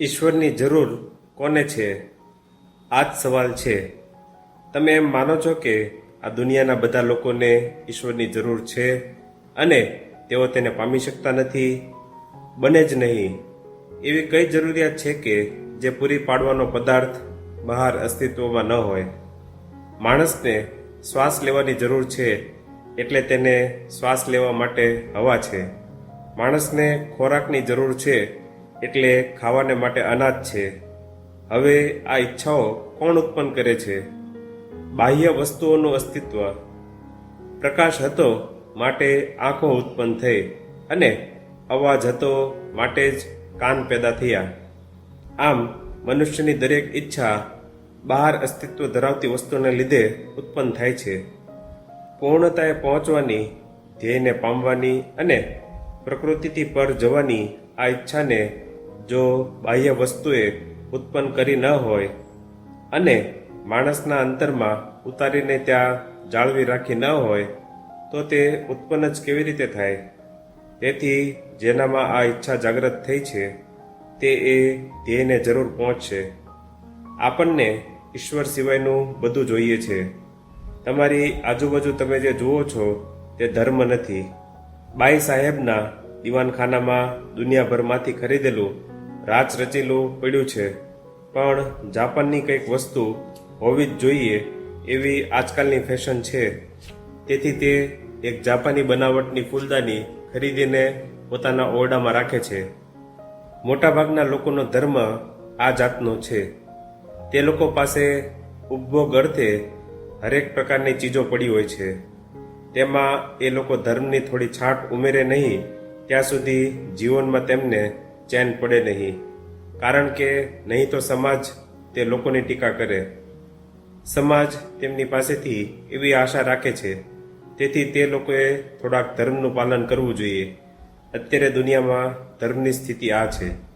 ઈશ્વરની જરૂર કોને છે? આ જ સવાલ છે. તમે એમ માનો છો કે આ દુનિયાના બધા લોકોને ઈશ્વરની જરૂર છે અને તેઓ તેને પામી શકતા નથી? બને જ નહીં. એવી કઈ જરૂરિયાત છે કે જે પૂરી પાડવાનો પદાર્થ બહાર અસ્તિત્વમાં ન હોય? માણસને શ્વાસ લેવાની જરૂર છે એટલે તેને શ્વાસ લેવા માટે હવા છે. માણસને ખોરાકની જરૂર છે એટલે ખાવાને માટે અનાજ છે. હવે આ ઈચ્છાઓ કોણ ઉત્પન્ન કરે છે? બાહ્ય વસ્તુઓનું અસ્તિત્વ. પ્રકાશ હતો માટે આંખો ઉત્પન્ન થઈ અને અવાજ હતો માટે જ કાન પેદા થયા. આમ મનુષ્યની દરેક ઈચ્છા બહાર અસ્તિત્વ ધરાવતી વસ્તુને લીધે ઉત્પન્ન થાય છે. પૂર્ણતાએ પહોંચવાની, ધ્યેયને પામવાની અને પ્રકૃતિથી પર જવાની આ ઈચ્છાને જો બાહ્ય વસ્તુએ ઉત્પન્ન કરી ન હોય અને માણસના અંતરમાં ઉતારીને ત્યાં જાળવી રાખી ન હોય, તો તે ઉત્પન્ન જ કેવી રીતે થાય? તેથી જેનામાં આ ઈચ્છા જાગૃત થઈ છે, તે એ ધ્યેયને જરૂર પહોંચશે. આપણને ઈશ્વર સિવાયનું બધું જોઈએ છે. તમારી આજુબાજુ તમે જે જુઓ છો, તે ધર્મ નથી. બાઈ સાહેબના દીવાનખાનામાં દુનિયાભરમાંથી ખરીદેલું રાચ રચેલું પડ્યું છે. પણ જાપાનની કંઈક વસ્તુ હોવી જ જોઈએ એવી આજકાલની ફેશન છે. તેથી તે એક જાપાની બનાવટની ફૂલદાની ખરીદીને પોતાના ઓરડામાં રાખે છે. મોટાભાગના લોકોનો ધર્મ આ જાતનો છે. તે લોકો પાસે ઉપભોગ અર્થે હરેક પ્રકારની ચીજો પડી હોય છે. તેમાં એ લોકો ધર્મની થોડી છાંટ ઉમેરે નહીં ત્યાં સુધી જીવનમાં તેમને ચેન પડે નહીં. કારણ કે નહીં તો સમાજ તે લોકોની ટીકા કરે. સમાજ તેમની પાસેથી એવી આશા રાખે છે. તેથી તે લોકોએ થોડાક ધર્મનું પાલન કરવું જોઈએ. અત્યારે દુનિયામાં ધર્મની સ્થિતિ આ છે.